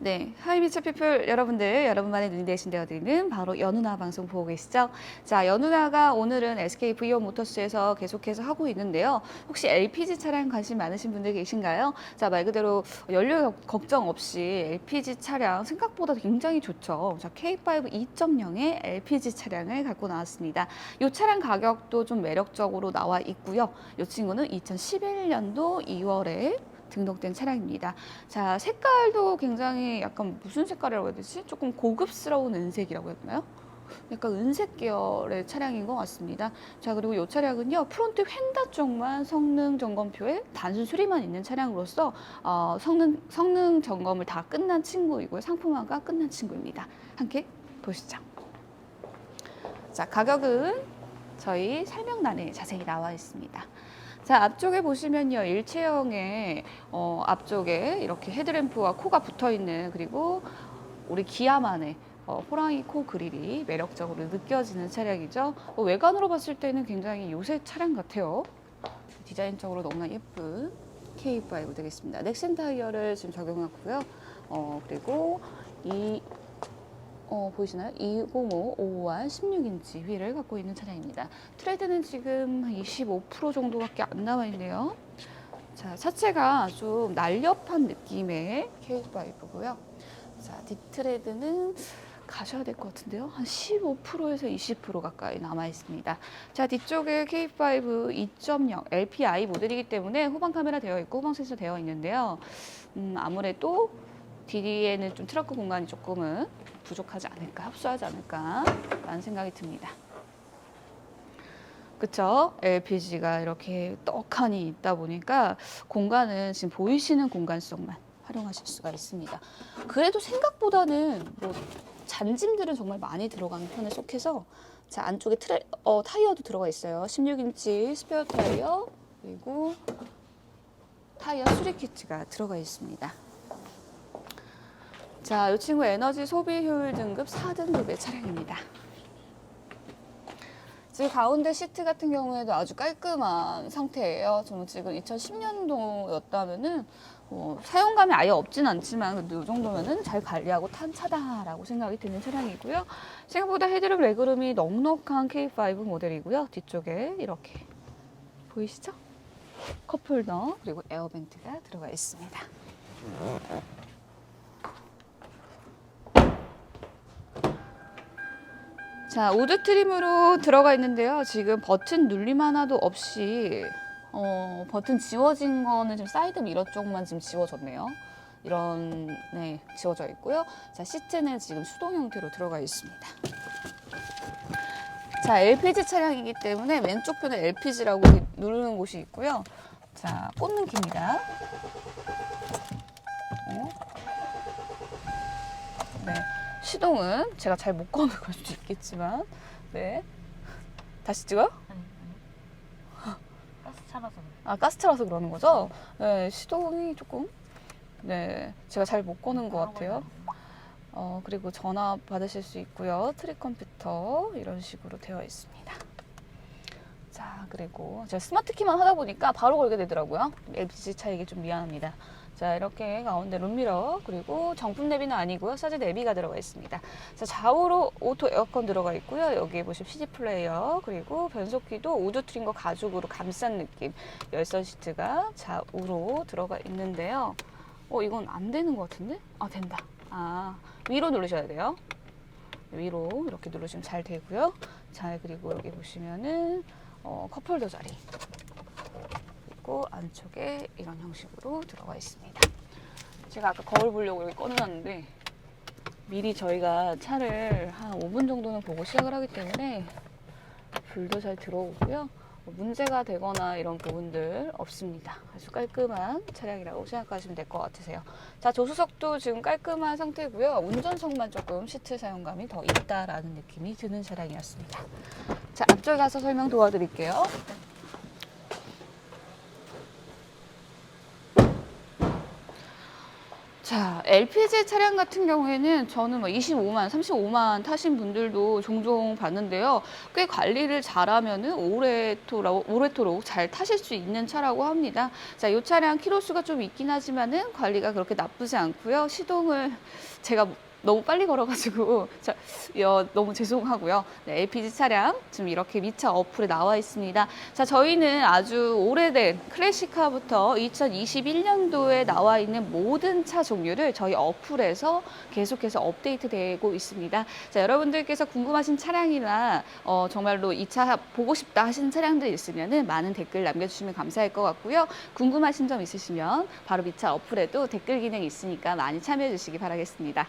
네, 하이미츠 피플 여러분들, 여러분만의 눈이 대신 되어드리는 바로 연우나 방송 보고 계시죠? 자, 연우나가 오늘은 SK 브이오 모터스에서 계속해서 하고 있는데요. 혹시 LPG 차량 관심 많으신 분들 계신가요? 자, 말 그대로 연료 걱정 없이 LPG 차량 생각보다 굉장히 좋죠. 자, K5 2.0의 LPG 차량을 갖고 나왔습니다. 이 차량 가격도 좀 매력적으로 나와 있고요. 이 친구는 2011년도 2월에 등록된 차량입니다. 자, 색깔도 굉장히 약간 무슨 색깔이라고 해야 되지? 조금 고급스러운 은색이라고 해야 되나요? 약간 은색 계열의 차량인 것 같습니다. 자, 그리고 이 차량은요, 프론트 휀다 쪽만 성능 점검표에 단순 수리만 있는 차량으로서 어, 성능, 성능 점검을 다 끝난 친구이고요. 상품화가 끝난 친구입니다. 함께 보시죠. 자, 가격은 저희 설명란에 자세히 나와 있습니다. 자, 앞쪽에 보시면요. 일체형의 어, 앞쪽에 이렇게 헤드램프와 코가 붙어 있는 그리고 우리 기아만의 어, 호랑이 코 그릴이 매력적으로 느껴지는 차량이죠. 어, 외관으로 봤을 때는 굉장히 요새 차량 같아요. 디자인적으로 너무나 예쁜 K5 되겠습니다. 넥센 타이어를 지금 적용하고요. 어, 그리고 이 어, 보이시나요? 205 5와 16인치 휠을 갖고 있는 차량입니다. 트레드는 지금 25% 정도밖에 안 남아 있네요. 자, 차체가 좀 날렵한 느낌의 K5고요. 자, 뒷트레드는 가셔야 될 것 같은데요. 한 15%에서 20% 가까이 남아 있습니다. 자, 뒤쪽에 K5 2.0 LPI 모델이기 때문에 후방 카메라 되어 있고 후방 센서 되어 있는데요. 음, 아무래도 뒤에는 좀 트렁크 공간이 조금은 부족하지 않을까, 협소하지 않을까라는 생각이 듭니다. 그쵸? LPG가 이렇게 떡하니 있다 보니까 공간은 지금 보이시는 공간 속만 활용하실 수가 있습니다. 그래도 생각보다는 뭐 잔짐들은 정말 많이 들어가는 편에 속해서 자 안쪽에 트레, 어, 타이어도 들어가 있어요. 16인치 스페어 타이어 그리고 타이어 수리 키트가 들어가 있습니다. 자, 이 친구 에너지 소비 효율 등급 4등급의 차량입니다. 지금 가운데 시트 같은 경우에도 아주 깔끔한 상태예요. 저는 지금 2010년도였다면은 어, 사용감이 아예 없진 않지만 그래도 이 정도면은 잘 관리하고 탄 차다라고 생각이 드는 차량이고요. 생각보다 헤드룸 레그룸이 넉넉한 K5 모델이고요. 뒤쪽에 이렇게 보이시죠? 컵홀더 그리고 에어벤트가 들어가 있습니다. 자, 우드 트림으로 들어가 있는데요. 지금 버튼 눌림 하나도 없이 어, 버튼 지워진 거는 지금 사이드 미러 쪽만 지금 지워졌네요. 이런 네, 지워져 있고요. 자, 시트는 지금 수동 형태로 들어가 있습니다. 자, LPG 차량이기 때문에 왼쪽 편에 LPG라고 누르는 곳이 있고요. 자, 꽂는 키입니다. 네. 네. 시동은 제가 잘 못 거는 걸 수도 있겠지만, 네. 다시 찍어요? 아니 아니 가스 차라서 그래. 아, 가스 차라서 그러는 거죠? 네, 시동이 조금, 네, 제가 잘 못 거는 것 같아요. 어, 그리고 전화 받으실 수 있고요. 트릭 컴퓨터 이런 식으로 되어 있습니다. 자, 그리고 제가 스마트 키만 하다 보니까 바로 걸게 되더라고요. LPG 차이기 좀 미안합니다. 자, 이렇게 가운데 룸미러 그리고 정품 내비는 아니고요. 사제 내비가 들어가 있습니다. 자, 좌우로 오토 에어컨 들어가 있고요. 여기 보시면 CD 플레이어 그리고 변속기도 우드 트림과 가죽으로 감싼 느낌. 열선 시트가 좌우로 들어가 있는데요. 어, 이건 안 되는 것 같은데? 아, 된다. 아, 위로 누르셔야 돼요. 위로 이렇게 누르시면 잘 되고요. 자, 그리고 여기 보시면은 어, 컵홀더 자리. 그리고 안쪽에 이런 형식으로 들어가 있습니다. 제가 아까 거울 보려고 여기 꺼내놨는데 미리 저희가 차를 한 5분 정도는 보고 시작을 하기 때문에 불도 잘 들어오고요. 뭐 문제가 되거나 이런 부분들 없습니다. 아주 깔끔한 차량이라고 생각하시면 될 것 같으세요. 자, 조수석도 지금 깔끔한 상태고요. 운전석만 조금 시트 사용감이 더 있다라는 느낌이 드는 차량이었습니다. 자, 앞쪽에 가서 설명 도와드릴게요. 자, 자, LPG 차량 같은 경우에는 저는 뭐 25만, 35만 타신 분들도 종종 봤는데요. 꽤 관리를 잘하면은 오래도록, 오래도록 잘 타실 수 있는 차라고 합니다. 자, 이 차량 키로수가 좀 있긴 하지만은 관리가 그렇게 나쁘지 않고요. 시동을 제가 너무 빨리 걸어가지고 자, 여, 너무 죄송하고요. 네, LPG 차량 지금 이렇게 미차 어플에 나와 있습니다. 자, 저희는 아주 오래된 클래식카부터 2021년도에 나와 있는 모든 차 종류를 저희 어플에서 계속해서 업데이트되고 있습니다. 자, 여러분들께서 궁금하신 차량이나 어, 정말로 이 차 보고 싶다 하시는 차량들 있으면은 많은 댓글 남겨주시면 감사할 것 같고요. 궁금하신 점 있으시면 바로 미차 어플에도 댓글 기능이 있으니까 많이 참여해 주시기 바라겠습니다.